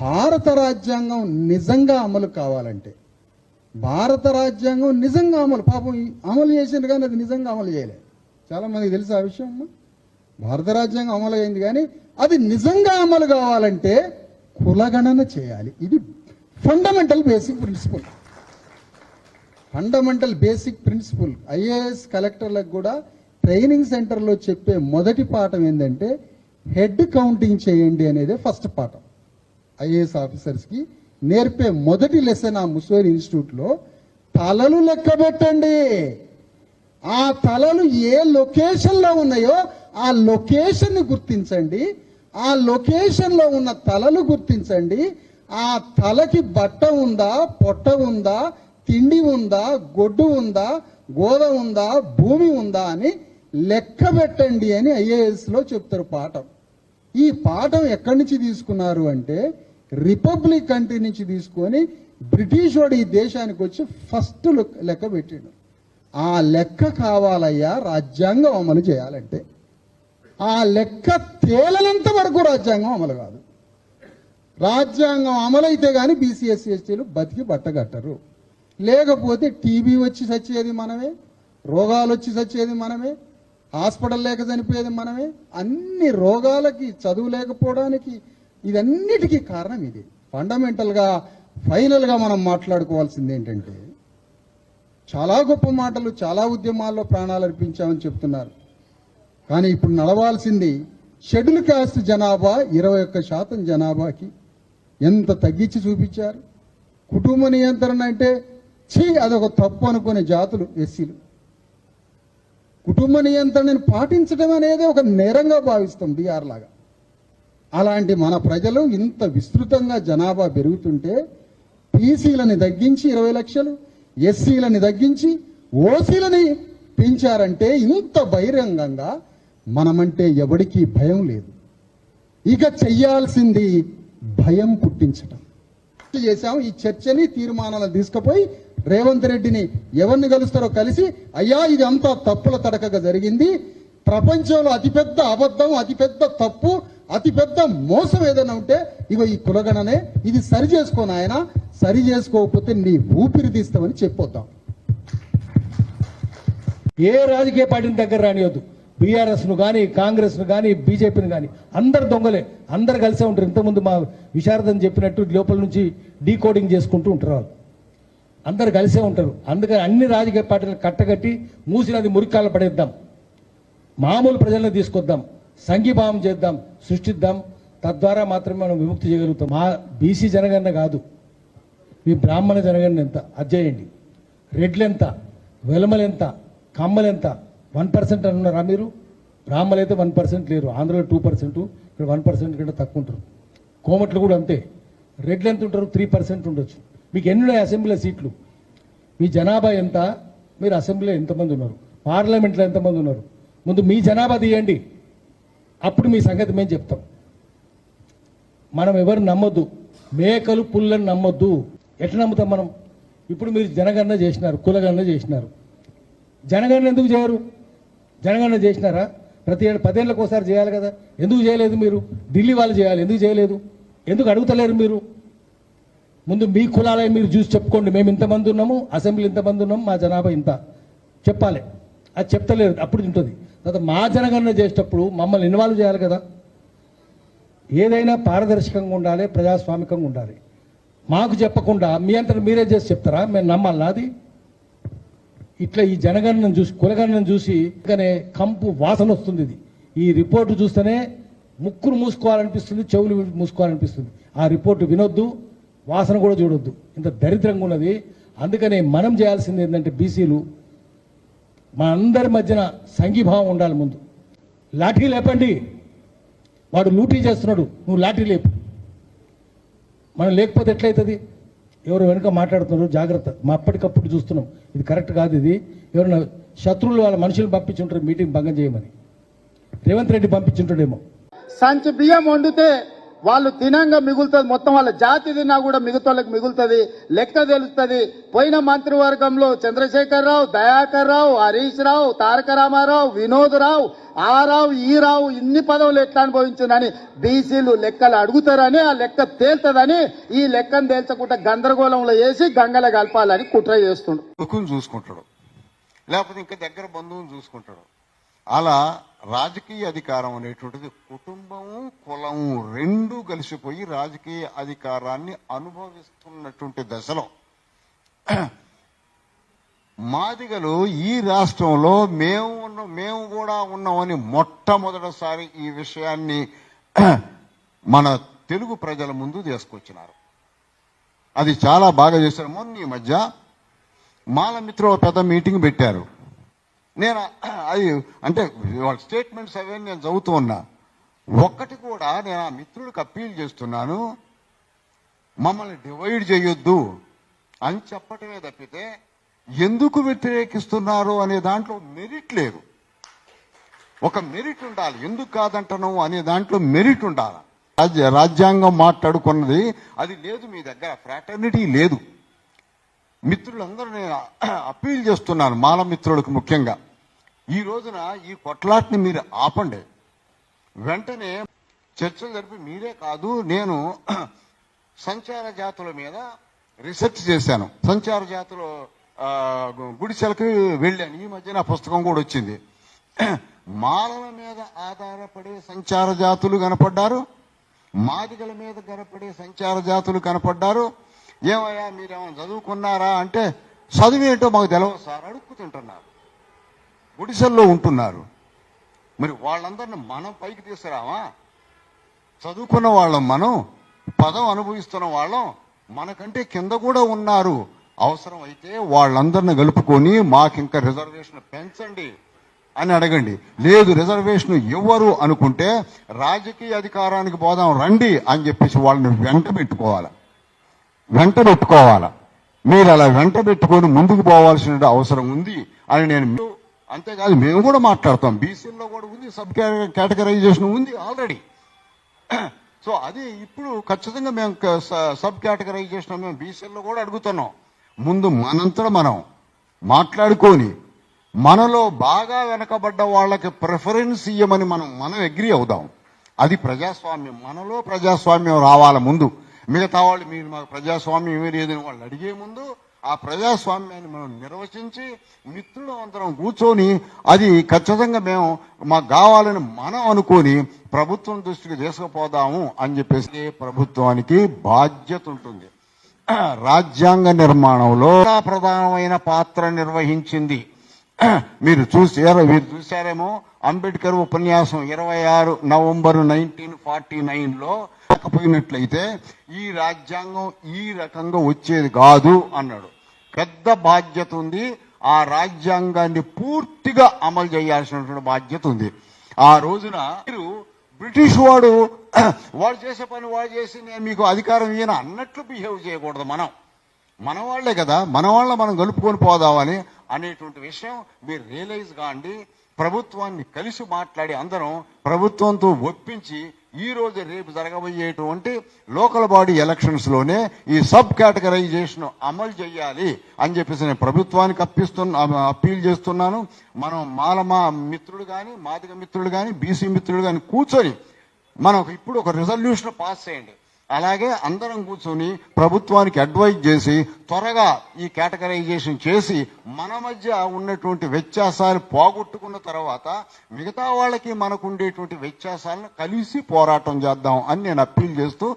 భారత రాజ్యాంగం నిజంగా అమలు కావాలంటే భారత రాజ్యాంగం నిజంగా అమలు పాపం అమలు చేసిండ్రు కానీ అది నిజంగా అమలు చేయలేదు చాలామందికి తెలుసు ఆ విషయం? అమ్మా? భారత రాజ్యాంగం అమలు అయింది కానీ అది నిజంగా అమలు కావాలంటే కులగణన చేయాలి. ఇది fundamental basic principle fundamental basic principle IAS కలెక్టర్లకు కూడా ట్రైనింగ్ సెంటర్లో చెప్పే మొదటి పాఠం ఏంటంటే హెడ్ కౌంటింగ్ చేయండి అనేది ఫస్ట్ పాఠం. ఐఏఎస్ ఆఫీసర్స్కి నేర్పే మొదటి లెసన్ ఆ ముస్వేర్ ఇన్స్టిట్యూట్లో తలలు లెక్కబెట్టండి ఆ తలలు ఏ లొకేషన్లో ఉన్నాయో ఆ లొకేషన్ని గుర్తించండి. ఆ లొకేషన్లో ఉన్న తలలు గుర్తించండి. ఆ తలకి బట్ట ఉందా పొట్ట ఉందా తిండి ఉందా గొడ్డు ఉందా గోద ఉందా భూమి ఉందా అని లెక్క పెట్టండి అని ఐఏఎస్లో చెప్తారు పాఠం. ఈ పాఠం ఎక్కడి నుంచి తీసుకున్నారు అంటే రిపబ్లిక్ కంట్రీ నుంచి తీసుకొని బ్రిటిష్ వాడు ఈ దేశానికి వచ్చి ఫస్ట్ లెక్క పెట్టిండు. ఆ లెక్క కావాలయ్యా రాజ్యాంగం అమలు చేయాలంటే. ఆ లెక్క తేలనంత వరకు రాజ్యాంగం అమలు కాదు. రాజ్యాంగం అమలైతే కానీ బీసీఎస్సీ ఎస్టీలు బతికి బట్టగట్టరు. లేకపోతే టీబీ వచ్చి చచ్చేది మనమే రోగాలు వచ్చి చచ్చేది మనమే హాస్పిటల్ లేక చనిపోయేది మనమే అన్ని రోగాలకి చదువు లేకపోవడానికి ఇదన్నిటికీ కారణం ఇది. ఫండమెంటల్గా ఫైనల్గా మనం మాట్లాడుకోవాల్సింది ఏంటంటే చాలా గొప్ప మాటలు చాలా ఉద్యమాల్లో ప్రాణాలు అర్పించామని చెప్తున్నారు. కానీ ఇప్పుడు నడవాల్సింది షెడ్యూల్ కాస్ట్ జనాభా ఇరవై ఒక్క శాతం జనాభాకి ఎంత తగ్గించి చూపించారు? కుటుంబ నియంత్రణ అంటే ఛీ అదొక తప్పు అనుకునే జాతులు ఎస్సీలు. కుటుంబ నియంత్రణను పాటించడం అనేది ఒక నేరంగా భావిస్తాం బీఆర్ లాగా. అలాంటి మన ప్రజలు ఇంత విస్తృతంగా జనాభా పెరుగుతుంటే పీసీలని తగ్గించి ఇరవై లక్షలు ఎస్సీలని తగ్గించి ఓసీలని పెంచారంటే ఇంత బహిరంగంగా మనమంటే ఎవడికి భయం లేదు. ఇక చెయ్యాల్సింది భయం పుట్టించటం. చేశాం ఈ చర్చని తీర్మానాలు తీసుకుపోయి రేవంత్ రెడ్డిని ఎవరిని కలుస్తారో కలిసి అయ్యా ఇది అంతా తప్పుల తడకగా జరిగింది. ప్రపంచంలో అతిపెద్ద అబద్ధం అతిపెద్ద తప్పు అతిపెద్ద మోసం ఏదైనా ఉంటే ఇగో ఈ కులగణనే ఇది సరి చేసుకోను ఆయన సరి చేసుకోకపోతే నీ ఊపిరి తీస్తామని చెప్పొద్దాం. ఏ రాజకీయ పార్టీని దగ్గర రానియొద్దు. బీఆర్ఎస్ను కానీ కాంగ్రెస్ను కానీ బీజేపీని కానీ అందరు దొంగలే. అందరు కలిసే ఉంటారు. ఇంతకుముందు మా విశారదం చెప్పినట్టు లోపల నుంచి డీకోడింగ్ చేసుకుంటూ ఉంటారు వాళ్ళు. అందరు కలిసే ఉంటారు. అందుకని అన్ని రాజకీయ పార్టీలు కట్టగట్టి మూసినది మురికాల పడేద్దాం. మామూలు ప్రజలను తీసుకొద్దాం. సంఘీభావం చేద్దాం సృష్టిద్దాం. తద్వారా మాత్రమే మనం విముక్తి చేయగలుగుతాం. మా బీసీ జనగణన కాదు. మీ బ్రాహ్మణ జనగణన ఎంత? అధ్యయండి రెడ్లు ఎంత? వెలమలు ఎంత? కమ్మలు ఎంత? వన్ పర్సెంట్ అన్నారా మీరు? బ్రాహ్మలు అయితే వన్ పర్సెంట్ లేరు. ఆంధ్రలో టూ పర్సెంట్ ఇక్కడ వన్ పర్సెంట్ కంటే తక్కువ ఉంటారు. కోమట్లు కూడా అంతే. రెడ్లు ఎంత ఉంటారు? త్రీ పర్సెంట్ ఉండొచ్చు. మీకు ఎన్ని ఉన్నాయి అసెంబ్లీలో సీట్లు? మీ జనాభా ఎంత? మీరు అసెంబ్లీలో ఎంతమంది ఉన్నారు? పార్లమెంట్లో ఎంతమంది ఉన్నారు? ముందు మీ జనాభా తీయండి. అప్పుడు మీ సంగతి మేము చెప్తాం. మనం ఎవరు నమ్మొద్దు. మేకలు పుల్లని నమ్మొద్దు. ఎట్లా నమ్ముతాం మనం? ఇప్పుడు మీరు జనగణన చేసినారు కులగణన చేసినారు. జనగణన ఎందుకు చేయరు? జనగణన చేసినారా? ప్రతి ఏడు పదేళ్ళకి ఒకసారి చేయాలి కదా. ఎందుకు చేయలేదు మీరు? ఢిల్లీ వాళ్ళు చేయాలి ఎందుకు చేయలేదు? ఎందుకు అడుగుతలేరు మీరు? ముందు మీ కులాలే మీరు చూసి చెప్పుకోండి. మేము ఇంతమంది ఉన్నాము అసెంబ్లీ ఇంతమంది ఉన్నాము మా జనాభా ఇంత. చెప్పాలి. అది చెప్తలేరు అప్పుడు ఉంటుంది. తర్వాత మా జనగణన చేసేటప్పుడు మమ్మల్ని ఇన్వాల్వ్ చేయాలి కదా. ఏదైనా పారదర్శకంగా ఉండాలి ప్రజాస్వామికంగా ఉండాలి. మాకు చెప్పకుండా మీ అంతా మీరే చేసి చెప్తారా? మేము నమ్మాలి అది? ఇట్లా ఈ జనగణనను చూసి కులగణనను చూసి ఇంకనే కంపు వాసన వస్తుంది ఇది. ఈ రిపోర్టు చూస్తేనే ముక్కును మూసుకోవాలనిపిస్తుంది చెవులు మూసుకోవాలనిపిస్తుంది. ఆ రిపోర్టు వినొద్దు వాసన కూడా చూడొద్దు. ఇంత దరిద్రంగా ఉన్నది. అందుకనే మనం చేయాల్సింది ఏంటంటే బీసీలు మా అందరి మధ్యన సంఘీభావం ఉండాలి ముందు. లాఠీ లేపండి. వాడు లూటీ చేస్తున్నాడు. నువ్వు లాఠీ లేపు. మనం లేకపోతే ఎట్లయితుంది? ఎవరు వెనుక మాట్లాడుతున్నారు? జాగ్రత్త. మా అప్పటికప్పుడు చూస్తున్నాం. ఇది కరెక్ట్ కాదు ఇది. ఎవరైనా శత్రువులు వాళ్ళ మనుషులు పంపించుంటారు. మీటింగ్ భంగం చేయమని. రేవంత్ రెడ్డి పంపించుంటాడేమో. సంచి బియ్యం వండితే వాళ్ళు తినంగా మిగులుతుంది. మొత్తం వాళ్ళ జాతి తిన్నా కూడా మిగతాళ్ళకి మిగులుతుంది. లెక్క తెలుస్తుంది. పోయిన మంత్రివర్గంలో చంద్రశేఖర్ రావు దయాకర్ రావు హరీష్ రావు తారక రామారావు వినోద్ రావు ఆ రావు ఈ రావు ఇన్ని పదవులు ఎట్లా అనుభవించిందని బీసీలు లెక్కలు అడుగుతారని ఆ లెక్క తేల్తదని ఈ లెక్కను తేల్చకుండా గందరగోళంలో వేసి గంగల కలపాలని కుట్ర చేస్తుండు. చూసుకుంటాడు. లేకపోతే ఇంకా దగ్గర బంధువుని చూసుకుంటాడు. అలా రాజకీయ అధికారం అనేటువంటిది కుటుంబము కులము రెండు కలిసిపోయి రాజకీయ అధికారాన్ని అనుభవిస్తున్నటువంటి దశలో మాదిగలు ఈ రాష్ట్రంలో మేము ఉన్న మేము కూడా ఉన్నామని మొట్టమొదటిసారి ఈ విషయాన్ని మన తెలుగు ప్రజల ముందు తీసుకొచ్చినారు. అది చాలా బాగా చేశారు. మొన్న ఈ మధ్య మాలమిత్ర పెద్ద మీటింగ్ పెట్టారు. నేను అది అంటే వాళ్ళ స్టేట్మెంట్స్ అవన్నీ నేను చదువుతూ ఉన్నా. ఒక్కటి కూడా నేను ఆ మిత్రుడికి అప్పీల్ చేస్తున్నాను మమ్మల్ని డివైడ్ చేయొద్దు అని చెప్పటమే తప్పితే ఎందుకు వ్యతిరేకిస్తున్నారు అనే దాంట్లో మెరిట్ లేదు. ఒక మెరిట్ ఉండాలి. ఎందుకు కాదంటను అనే దాంట్లో మెరిట్ ఉండాలి. రాజ్య రాజ్యాంగం మాట్లాడుకున్నది అది లేదు మీ దగ్గర ఫ్రాటర్నిటీ లేదు. మిత్రులందరూ నేను అప్పీల్ చేస్తున్నాను మాల మిత్రులకు ముఖ్యంగా. ఈ రోజున ఈ కొట్లాట్ని మీరు ఆపండి. వెంటనే చర్చలు జరిపి మీరే కాదు నేను సంచార జాతుల మీద రీసెర్చ్ చేశాను. సంచార జాతులు గుడిసెలకి వెళ్ళాను. ఈ మధ్య నా పుస్తకం కూడా వచ్చింది. మాలల మీద ఆధారపడే సంచార జాతులు కనపడ్డారు. మాదిగల మీద కనపడే సంచార జాతులు కనపడ్డారు. ఏమయ్యా మీరేమైనా చదువుకున్నారా అంటే చదువు ఏంటో మాకు తెలియదు సార్ అడుక్కుతుంటున్నారు గుడిసెల్లో ఉంటున్నారు. మరి వాళ్ళందరిని మనం పైకి తీసుకురావా చదువుకున్న వాళ్ళం మనం పదం అనుభవిస్తున్న వాళ్ళం మనకంటే కింద కూడా ఉన్నారు. అవసరం అయితే వాళ్ళందరిని కలుపుకొని మాకింకా రిజర్వేషన్ పెంచండి అని అడగండి. లేదు రిజర్వేషన్ ఇవ్వరు అనుకుంటే రాజకీయ అధికారానికి పోదాం రండి అని చెప్పేసి వాళ్ళని వెంట పెట్టుకోవాలి. వెంట పెట్టుకోవాలా. మీరు అలా వెంట పెట్టుకొని ముందుకు పోవాల్సిన అవసరం ఉంది అని నేను అంతేకాదు మేము కూడా మాట్లాడతాం. బీసీల్లో కూడా ఉంది సబ్ కేటగరైజేషన్ ఉంది ఆల్రెడీ. సో అది ఇప్పుడు ఖచ్చితంగా మేము సబ్ కేటగరైజేషన్ మేము బీసీల్లో కూడా అడుగుతున్నాం. ముందు మనంతట మనం మాట్లాడుకొని మనలో బాగా వెనకబడ్డ వాళ్ళకి ప్రిఫరెన్స్ ఇయ్యమని మనం మనం అగ్రి అవుదాం. అది ప్రజాస్వామ్యం. మనలో ప్రజాస్వామ్యం రావాల ముందు. మిగతా వాళ్ళు మీరు మాకు ప్రజాస్వామ్యం ఏమీ లేదని వాళ్ళు అడిగే ముందు ఆ ప్రజాస్వామ్యాన్ని మనం నిర్వచించి మిత్రులు అందరం కూర్చొని అది ఖచ్చితంగా మేము మాకు కావాలని మనం అనుకొని ప్రభుత్వం దృష్టికి తీసుకుపోదాము అని చెప్పేసి ప్రభుత్వానికి బాధ్యత ఉంటుంది. రాజ్యాంగ నిర్మాణంలో ప్రధానమైన పాత్ర నిర్వహించింది. మీరు చూసారో మీరు చూసారేమో అంబేద్కర్ ఉపన్యాసం ఇరవై ఆరు నవంబర్ నైన్టీన్ ఫార్టీ నైన్లో లో లేకపోయినట్లయితే ఈ రాజ్యాంగం ఈ రకంగా వచ్చేది కాదు అన్నాడు. పెద్ద బాధ్యత ఉంది. ఆ రాజ్యాంగాన్ని పూర్తిగా అమలు చేయాల్సినటువంటి బాధ్యత ఉంది. ఆ రోజున మీరు బ్రిటిష్ వాడు వాడు చేసే పని వాడు చేసి నేను మీకు అధికారం ఈయన అన్నట్లు బిహేవ్ చేయకూడదు మనం. మన వాళ్ళే కదా. మన వాళ్ళ మనం కలుపుకొని పోదామని అనేటువంటి విషయం మీరు రియలైజ్ కాండి. ప్రభుత్వాన్ని కలిసి మాట్లాడి అందరం ప్రభుత్వంతో ఒప్పించి ఈ రోజు రేపు జరగబోయేటువంటి లోకల్ బాడీ ఎలక్షన్స్లోనే ఈ సబ్ కేటగరైజేషన్ అమలు చేయాలి అని చెప్పేసి నేను ప్రభుత్వానికి అప్పిస్తున్న అప్పీల్ చేస్తున్నాను. మనం మాల మా మిత్రులు కానీ మాదిగ మిత్రులు కానీ బీసీ మిత్రులు కానీ కూర్చొని మనం ఇప్పుడు ఒక రిజల్యూషన్ పాస్ చేయండి. అలాగే అందరం కూర్చొని ప్రభుత్వానికి అడ్వైజ్ చేసి త్వరగా ఈ కేటగరైజేషన్ చేసి మన మధ్య ఉన్నటువంటి వ్యత్యాసాలు పోగొట్టుకున్న తర్వాత మిగతా వాళ్ళకి మనకు ఉండేటువంటి వ్యత్యాసాలను కలిసి పోరాటం చేద్దాం అని నేను అప్పీల్ చేస్తూ